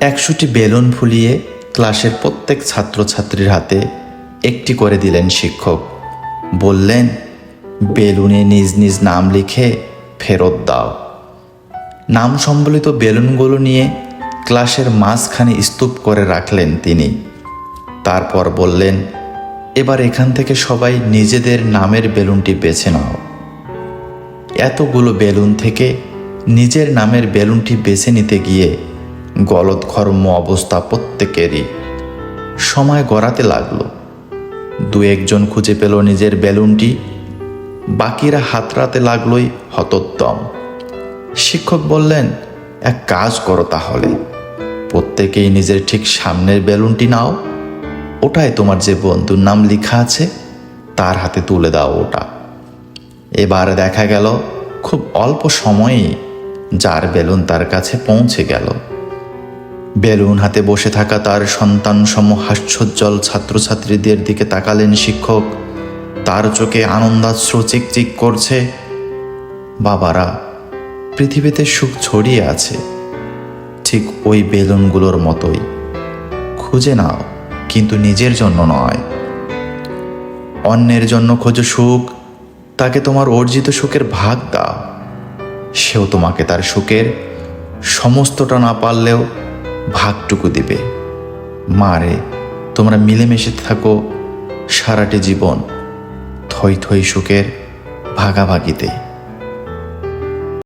একশোটি বেলুন ফুলিয়ে ক্লাসের প্রত্যেক ছাত্রছাত্রীর হাতে একটি করে দিলেন শিক্ষক। বললেন, বেলুনে নিজ নিজ নাম লিখে ফেরত দাও। নাম সম্বলিত বেলুনগুলো নিয়ে ক্লাসের মাঝখানে স্তূপ করে রাখলেন তিনি। তারপর বললেন, এবার এখান থেকে সবাই নিজেদের নামের বেলুনটি বেছে নাও। এতগুলো বেলুন থেকে নিজের নামের বেলুনটি বেছে নিতে গিয়ে গলদঘর্ম অবস্থা প্রত্যেকেরই। সময় গড়াতে লাগল। দু একজন খুঁজে পেল নিজের বেলুনটি। বাকিরা হাতড়াতে লাগলোই হতোদ্যম শিক্ষক বললেন, এক কাজ করো তাহলে। প্রত্যেকেই নিজের ঠিক সামনের বেলুনটি নাও। ওটাই তোমার যে বন্ধুর নাম লেখা আছে, তার হাতে তুলে দাও ওটা। এবার দেখা গেল, খুব অল্প সময়েই যার বেলুন তার কাছে পৌঁছে গেল। বেলুন হাতে বসে থাকা তার সন্তান সম হাস্যোজ্জ্বল ছাত্রছাত্রীদের দিকে তাকালেন শিক্ষক। তার চোখে আনন্দাশ্রু চিকচিক করছে, বাবারা, পৃথিবীতে সুখ ছড়িয়ে আছে। ঠিক ওই বেলুনগুলোর মতোই। খুঁজে নাও, কিন্তু নিজের জন্য নয়। অন্যের জন্য খোঁজো সুখ, তাকে তোমার অর্জিত সুখের ভাগ দাও। সেও তোমাকে তার সুখের সমস্তটা না পারলেও ভাগটুকু দিবে। মারে তোমরা মিলেমিশে থাকো সারাটে জীবন থই থই সুখের ভাগাভাগিতে।